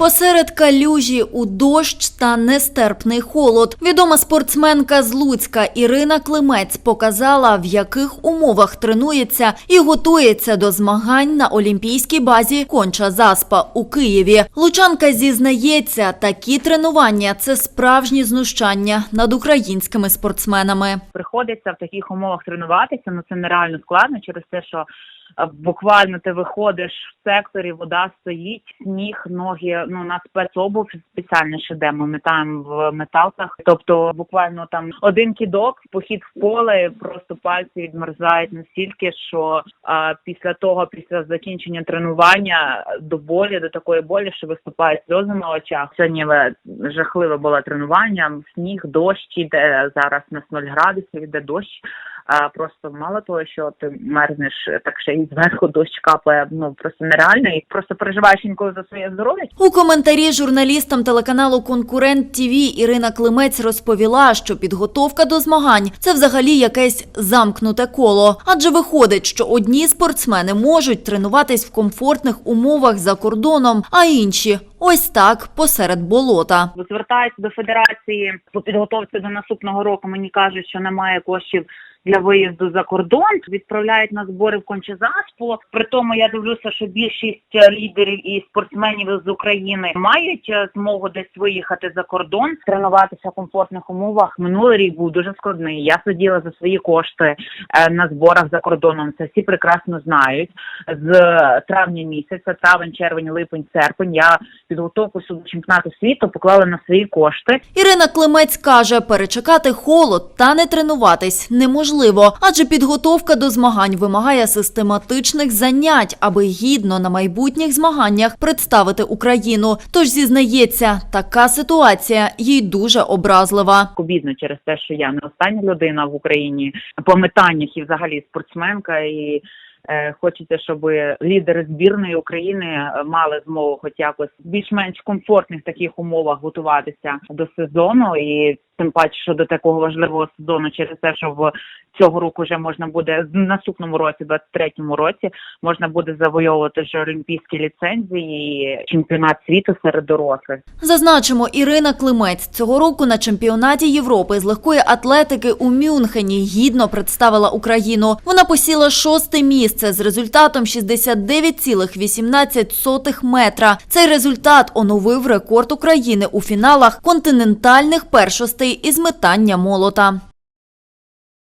Посеред калюжі у дощ та нестерпний холод. Відома спортсменка з Луцька Ірина Климець показала, в яких умовах тренується і готується до змагань на олімпійській базі Конча Заспа у Києві. Лучанка зізнається, такі тренування це справжні знущання над українськими спортсменами. приходиться в таких умовах тренуватися, ну це нереально складно через те, що буквально ти виходиш в секторі, вода стоїть, сніг, ноги. Ну на спецобув спеціально ще де ми метаємо в металках. Тобто, буквально там один кідок, похід в поле, просто пальці відмерзають настільки, що а, після того, після закінчення тренування до болі, до такої болі, що виступають сльози на очах. Сьогодні жахливе було тренування, сніг, дощ іде зараз на 0 градусів, іде дощ. А просто мало того, що ти мерзнеш, так ще й зверху дощ капає. Ну просто нереально, і просто переживаєш інколи за своє здоров'я. У коментарі журналістам телеканалу Конкурент ТІВІ Ірина Климець розповіла, що підготовка до змагань це взагалі якесь замкнуте коло. Адже виходить, що одні спортсмени можуть тренуватись в комфортних умовах за кордоном, а інші ось так посеред болота. звертаються до федерації по підготовці до наступного року. Мені кажуть, що немає коштів. Для виїзду за кордон відправляють на збори в Кончезаспу. При тому я дивлюся, що більшість е, лідерів і спортсменів з України мають е, змогу десь виїхати за кордон, тренуватися в комфортних умовах. Минулий рік був дуже складний. Я сиділа за свої кошти е, на зборах за кордоном. Це всі прекрасно знають. З травня місяця, травень, червень, липень, серпень. Я підготовку до чемпіонату світу поклала на свої кошти. Ірина Климець каже, перечекати холод та не тренуватись неможливо, адже підготовка до змагань вимагає систематичних занять, аби гідно на майбутніх змаганнях представити Україну. Тож зізнається, така ситуація їй дуже образлива. обідно через те, що я не остання людина в Україні по метаннях і взагалі спортсменка і. Е, Хочеться, щоб лідери збірної України е, мали змогу, хоч якось більш-менш комфортних таких умовах готуватися до сезону, і тим паче, що до такого важливого сезону, через те, що в цього року вже можна буде в наступному році, 23-му році, можна буде завойовувати вже олімпійські ліцензії, і чемпіонат світу серед дорослих. Зазначимо, Ірина Климець цього року на чемпіонаті Європи з легкої атлетики у Мюнхені гідно представила Україну. Вона посіла шосте місце з результатом 69,18 метра. Цей результат оновив рекорд України у фіналах континентальних першостей із метання молота.